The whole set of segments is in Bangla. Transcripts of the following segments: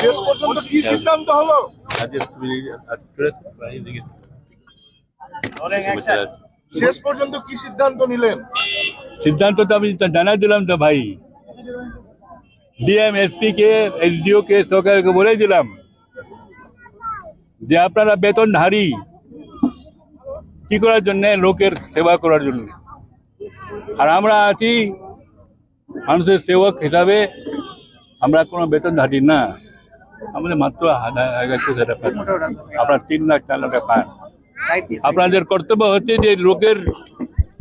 শেষ পর্যন্ত কি সিদ্ধান্ত হলো? শেষ পর্যন্ত কি সিদ্ধান্ত নিলেন? সিদ্ধান্ত তো আমি তো জানাই দিলাম তো ভাই। ডিএম এসপি কে এসডিও কে সরকারকে বলে দিলাম। যে আপনারা বেতনধারী। কি করার জন্য? লোকের সেবা করার জন্য। আর আমরা আছি মানুষের সেবক হিসাবে। আমরা কোনো বেতনধারী না। আমাদের মাত্র আপনার তিন লাখ, চার লাখ পান আপনাদের কর্তব্য হচ্ছে যে লোকের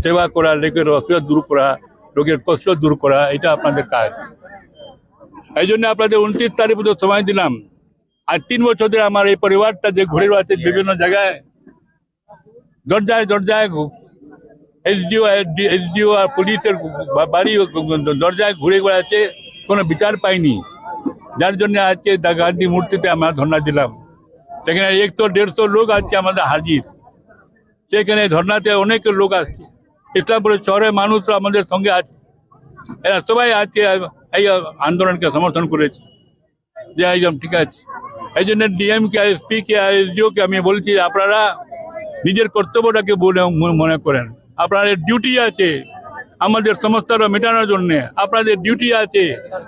সেবা করা, লোকের অসুবিধা দূর করা, লোকের কষ্ট দূর করা, এটা আপনাদের কাজ। এই জন্য আপনাদের উনত্রিশ তারিখ পর্যন্ত সময় দিলাম। আর তিন বছর ধরে আমার এই পরিবারটা যে ঘুরে বেড়াচ্ছে বিভিন্ন জায়গায় দরজায় দরজায় এসডিও এসডিও আর পুলিশের বা- বাড়ি দরজায় ঘুরে বেড়াচ্ছে কোনো বিচার পাইনি যার জন্য আজকে দা গান্ধী মূর্তিতে আমরা ধর্ণা দিলাম সেখানে একশো দেড়শো লোক আজকে আমাদের হাজির সেখানে ধর্নাতে অনেক লোক আসছে ইসলামপুরের শহরের মানুষরা আমাদের সঙ্গে আছে এরা সবাই আজকে এই আন্দোলনকে সমর্থন করেছে যে একদম ঠিক আছে এই জন্য ডিএম কে এসপি কে এসডিও কে আমি বলছি আপনারা নিজের কর্তব্যটাকে মনে করেন। আপনাদের ডিউটি আছে আমাদের সমস্যাটা মেটানোর জন্য। আপনাদের ডিউটি আছে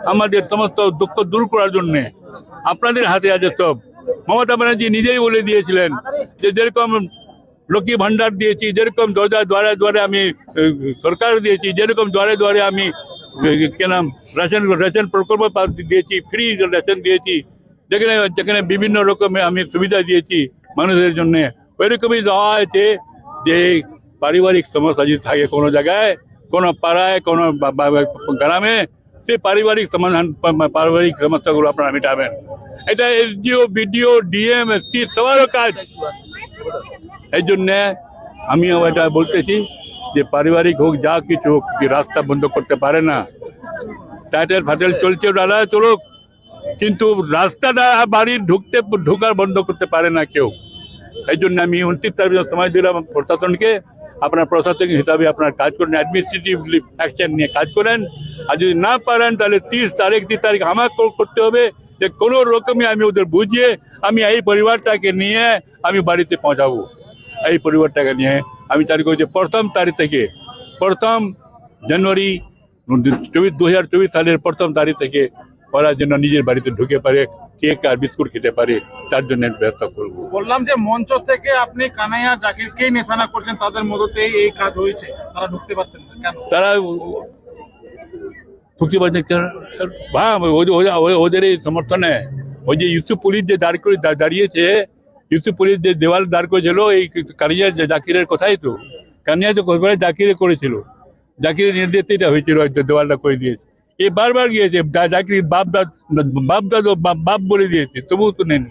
আমাদের সমস্ত দুঃখ দূর করার জন্য। আপনাদের হাতে আছে সব। মমতা ব্যানার্জি নিজেই বলে দিয়েছিলেন যে যেরকম লক্ষ্মী ভান্ডার দিয়েছি যেরকম দরজা দ্বারে দ্বারে আমি সরকার দিয়েছি যেরকম দ্বারে দ্বারে আমি আহ, কি নাম রেশন রেশন প্রকল্প দিয়েছি ফ্রি রেশন দিয়েছি। যেখানে যেখানে বিভিন্ন রকমের আমি সুবিধা দিয়েছি মানুষের জন্য, ওইরকমই দেওয়া হয়েছে যে পারিবারিক সমস্যা যদি থাকে কোনো জায়গায়, কোনো পাড়ায়, কোনো গ্রামে সেই পারিবারিক সমাধান, পারিবারিক সমস্যাগুলো আপনারা মেটাবেন। এটা এসডিও বিডিও, ডিএম, এসপি সবারও কাজ। এই জন্যে আমিও এটা বলতেছি যে পারিবারিক হোক, যা কিছু হোক, রাস্তা বন্ধ করতে পারে না। টাইটেল ফাটেল চলছে ডালা চলুক। কিন্তু রাস্তাটা বাড়ির ঢুকতে ঢোকার বন্ধ করতে পারে না কেউ এই জন্য আমি উনত্রিশ তারিখ সময় দিলাম প্রশাসনকে আপনার প্রশাসন হিসাবে আপনার কাজ করেন অ্যাডমিনিস্ট্রেটিভ অ্যাকশন নিয়ে কাজ করেন আর যদি না পারেন তাহলে তিরিশ তারিখ তিরিশ তারিখ আমাকে করতে হবে যে কোনো রকমে আমি ওদের বুঝিয়ে আমি এই পরিবারটাকে নিয়ে আমি বাড়িতে পৌঁছাবো এই পরিবারটাকে নিয়ে আমি তারিখ হচ্ছে প্রথম তারিখ থেকে প্রথম জানুয়ারি চব্বিশ দু হাজার চব্বিশ সালের প্রথম তারিখ থেকে ওরা যেন নিজের বাড়িতে ঢুকে পারে কেক আর বিস্কুট খেতে পারে তার জন্য ব্যবস্থা করব। বললাম যে মঞ্চ থেকে আপনি কানাইয়া জাকিরকেই নিশানা করছেন? তাদের মধ্যতেই এই কাজ হয়েছে। তারা ঢুকতে পারছেন কেন? তারা ঢুকতে পারছে কেন? হ্যাঁ ওদের এই সমর্থনে ওই যে ইউসুফ পুলিশ যে দাঁড় করে দাঁড়িয়েছে ইউসুফ পুলিশ যে দেওয়াল দাঁড় করেছিল এই কানিয়া জাকিরের কথাই তো। কানিয়া তো জাকিরে করেছিল। জাকিরের নির্দেশে এটা হয়েছিল দেওয়ালটা করে দিয়েছে। এ বারবার গিয়েছে জাকির বাপ বাপ দাদ, বাপ- বলে দিয়েছে, তবুও তো নেন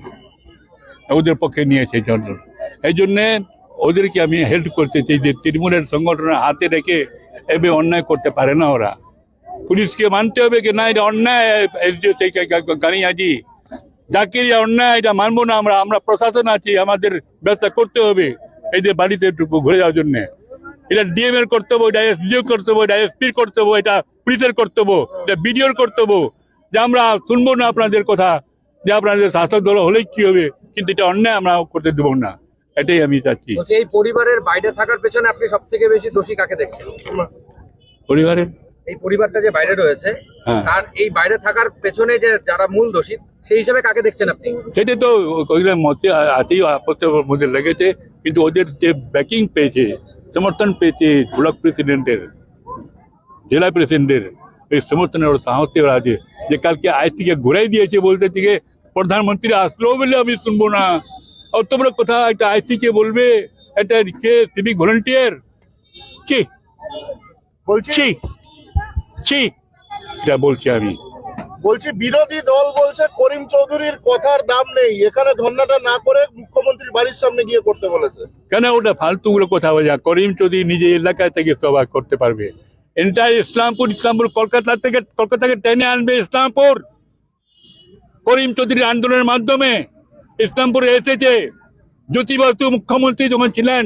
ওদের পক্ষে নিয়েছে জন্য। এই জন্যে ওদেরকে আমি হেল্প করতে চাই যে তৃণমূলের সংগঠনের হাতে রেখে এবে অন্যায় করতে পারে না ওরা। পুলিশকে মানতে হবে কি না, এটা অন্যায় এসডিও থেকে গানিয়াজি অন্যায়, এটা মানবো না আমরা আমরা প্রশাসন আছি, আমাদের ব্যবস্থা করতে হবে। এই যে বাড়িতে একটু ঘুরে যাওয়ার জন্য। এটা ডিএম এর কর্তব্য এটা এসডিও কর্তব্য এটা এসপির কর্তব্য এটা পুলিশের কর্তব্য এটা বিডিওর কর্তব্য যে আমরা শুনব না আপনাদের কথা যে আপনাদের শাসক দল হলেই কি হবে কিন্তু এটা অন্যায় আমরা করতে দেবো না। এটাই আমি চাচ্ছি। এই পরিবারের বাইরে থাকার পেছনে আপনি সব থেকে বেশি দোষী কাকে দেখছেন? পরিবারের? এই পরিবারটা যে বাইরে রয়েছে হ্যাঁ। তার এই বাইরে থাকার পেছনে যে যারা মূল দোষী সেই হিসেবে কাকে দেখছেন আপনি? সেটা তো আতেই আপত্তির মধ্যে লেগেছে কিন্তু ওদের যে ব্যাকিং পেয়েছে সমর্থন পেয়েছে ব্লক প্রেসিডেন্টের জেলা প্রেসিডেন্টের এই সমর্থনের ওর সাহসে ওরা আছে যে কালকে আজ থেকে ঘুরাই দিয়েছে বলতে থেকে প্রধানমন্ত্রী আসলো বলে আমি শুনব না অত বড় কথা একটা আইসি কে বলবে এটা কে সিভিক ভলেন্টিয়ার কে বলছি ছি ছি এটা বলছি আমি বলছি বিরোধী দল বলছে করিম চৌধুরীর কথার দাম নেই। এখানে ধর্নাটা না করে মুখ্যমন্ত্রীর বাড়ির সামনে গিয়ে করতে বলেছে। কেন? ওটা ফালতুগুলো কথা বলে করিম চৌধুরী নিজে এলাকায় থেকে সভা করতে পারবে। এন্টার ইসলামপুর ইসলামপুর, কলকাতা থেকে কলকাতাকে টেনে আনবে ইসলামপুর। করিম চৌধুরীর আন্দোলনের মাধ্যমে ইসলামপুরে এসেছে। জ্যোতি বাসু মুখ্যমন্ত্রী যখন ছিলেন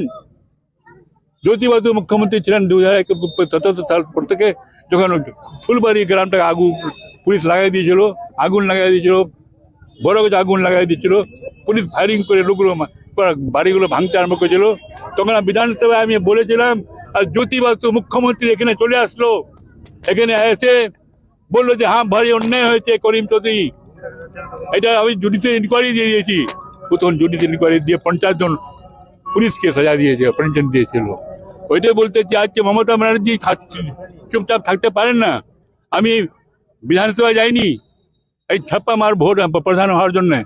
জ্যোতি বাসু মুখ্যমন্ত্রী ছিলেন দু হাজার সতেরো সাল থেকে যখন ফুলবাড়ি গ্রামটাকে আগুন পুলিশ লাগাই দিয়েছিল, আগুন লাগাই দিয়েছিল, বড় গাছে আগুন লাগাই দিয়েছিল। পুলিশ ফায়ারিং করে লোকগুলো বাড়িগুলো ভাঙতে আরম্ভ করেছিল। তখন বিধানসভায় আমি বলেছিলাম, আর জ্যোতি বাসু মুখ্যমন্ত্রী এখানে চলে আসলো। এখানে এসে বলল যে হ্যাঁ ভারী অন্যায় হয়েছে, করিম চৌধুরী। এটা আমি জুডিশিয়াল ইনকোয়ারি দিয়ে দিয়েছি। প্রথম জুডিশিয়াল ইনকোয়ারি দিয়ে পঞ্চাশ জন পুলিশকে সাজা দিয়েছে পেনশন দিয়েছিল। ওইটাই বলতে চাই আজকে মমতা ব্যানার্জি চুপচাপ থাকতে পারেন না। আমি বিধানসভায় যাইনি। এই ছাপ্পা মার ভোট প্রধান হওয়ার জন্য।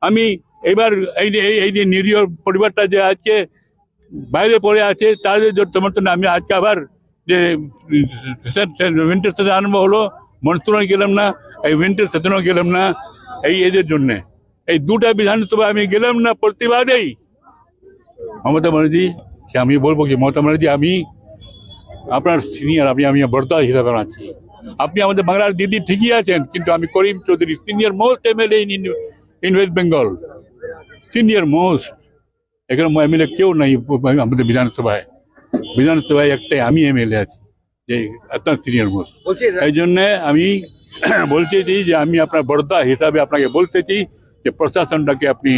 আমি এবার এই এই- যে নিরীহ পরিবারটা যে আজকে বাইরে পড়ে আছে, তাদের জন্য সমর্থনে আমি আজকে আবার যে উইন্টার সেশন আরম্ভ হলো মনসুনে গেলাম না, এই উইন্টার সেশনও গেলাম না, এই এদের জন্যে। এই দুটা বিধানসভা আমি গেলাম না প্রতিবাদেই। মমতা ব্যানার্জি আমি বলব কি? মমতা ব্যানার্জি, আমি আপনার সিনিয়র আমি আমি বর্দা হিসাবে আছি। আপনি আমাদের বাংলার দিদি ঠিকই আছেন কিন্তু আমি Karim Chowdhury senior most MLA in in West Bengal senior most এখানে এমএলএ কেউ নাই আমাদের বিধানসভায়। বিধানসভায় একটাই আমি এমএলএ আছি যে এত সিনিয়র মোস্ট এই জন্য আমি বলতেছি যে আমি আপনার বড়দা হিসাবে আপনাকে বলতেছি যে প্রশাসনটাকে আপনি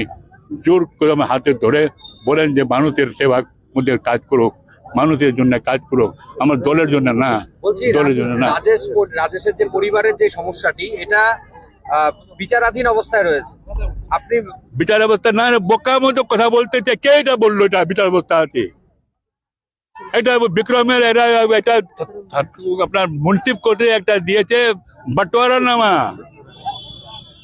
জোর কদমে হাতে ধরে বলেন যে মানুষের সেবা মধ্যে কাজ করুক। মানুষের জন্য কাজ করুক আমার দলের জন্য না দলের জন্য না। রাজেশ রাজেশের যে পরিবারের যে সমস্যাটি এটা বিচারাধীন অবস্থায় রয়েছে। আপনি বিচার অবস্থা না বোকা মতো কথা বলতে চাই কে এটা বলল এটা বিচার অবস্থা আছে? এটা বিক্রমের এরা এটা আপনার মুন্সিপ কোর্টে একটা দিয়েছে বাটোয়ারা নামা।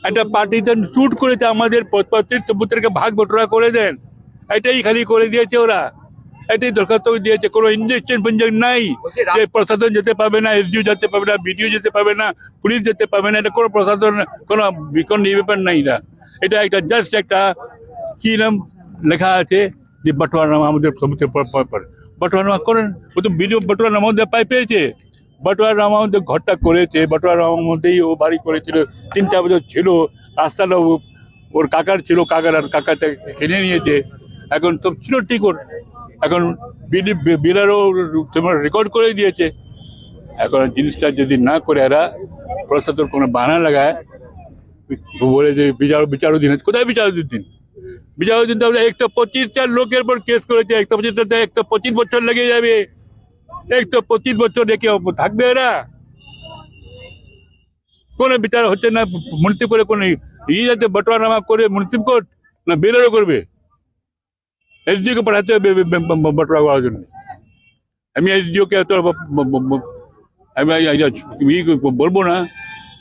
একটা পার্টিতে শুট করেছে আমাদের পত্রিক সবুতরকে ভাগ বটোয়ারা করে দেন। এটাই খালি করে দিয়েছে ওরা। এটাই দরখাস্ত দিয়েছে কোনো ইঞ্জেকশন ফিঞ্জেকশন নাই। যে প্রশাসন যেতে পারবে না এসডিও যেতে পারবে না বিডিও যেতে পারবে না পুলিশ যেতে পারবে না এটা কোনো প্রশাসন কোনো কোনো এই ব্যাপার নাই এটা এটা একটা জাস্ট একটা কি নাম লেখা আছে যে বাটোয়ারানামা আমাদের সমুদ্রে বাটোয়ারানামা করেন ও তো ভিডিও বাটোয়ারানামা মধ্যে পাই পেয়েছে। বাটোয়ারানামা আমাদের ঘরটা করেছে বাটোয়ারানামার মধ্যেই ও বাড়ি করেছিল তিন চার বছর ছিল রাস্তাটা ওর কাকার ছিল কাকার আর কাকাটা কিনে নিয়েছে। এখন সব ছিল ঠিক ওর এখন বিলি বিলারও তোমার রেকর্ড করে দিয়েছে। এখন জিনিসটা যদি না করে এরা প্রশাসন কোনো বানা লাগায়, বলে যে বিচার বিচারুদ্দিন। কোথায় বিচারুদ্দিন বিচারুদ্দিন তো আমরা একশো পঁচিশটা লোকের পর কেস করেছে। একশো পঁচিশটা একশো পঁচিশ বছর লেগে যাবে। একশো পঁচিশ বছর রেখে থাকবে এরা। কোনো বিচার হচ্ছে না মুন্সিপ করে কোনো ইয়ে যাতে বটোয়ারামা করে মুন্সিপ কোর্ট না বেরোরও করবে? এসডিও কে পাঠাতে হবে বে- বে- বে- বটোয়ারা করার জন্য আমি এসডিও কে তো ব- ব- ব- ব- আমি এই- এই- ই বলব না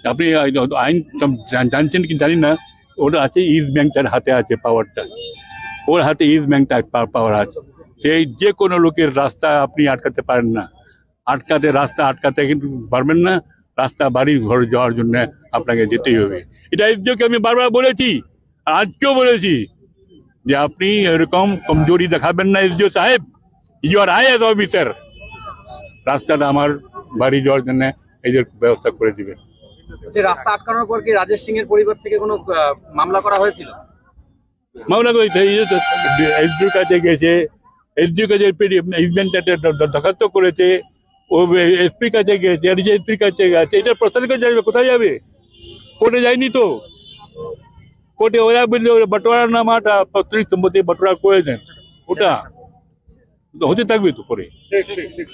আপনি এই আইন সব জান- জানছেন কি জানি না ওটা আছে ইস্ট ব্যাংকটার হাতে আছে পাওয়ারটা ওর হাতে ইস্ট ব্যাংকটার পাওয়ার আছে সেই যে কোনো লোকের রাস্তা আপনি আটকাতে পারেন না আটকাতে রাস্তা আটকাতে কিন্তু পারবেন না রাস্তা বাড়ির ঘর যাওয়ার জন্য আপনাকে যেতেই হবে এটা এসডিওকে আমি বারবার বলেছি আর আজকেও বলেছি যে আপনি এরকম কমজোরি দেখাবেন না এসডিও সাহেব। You are I S officer রাস্তাটা আমার বাড়ি যাওয়ার জন্য এদের ব্যবস্থা করে দিবেন যে রাস্তা আটকানোর পর কি রাজেশ সিং এর পরিবার থেকে কোনো মামলা করা হয়েছিল? মামলা করেছে এসডির কাছে গেছে এসডির কাছে ইভেন্টটা দরখাস্ত করেছে ও এসপির কাছে গেছে এসপির কাছে গেছে এটা প্রশাসনের কাছে যাবে কোথায় যাবে? কোর্টে যায়নি তো। কোর্টে ওরা বললে ওরা বাটোয়ারা নামাটা পত্রিক সম্পত্তি বাটোয়ারা করে দেন ওটা তো হতে থাকবে তো পরে ঠিক ঠিক ঠিক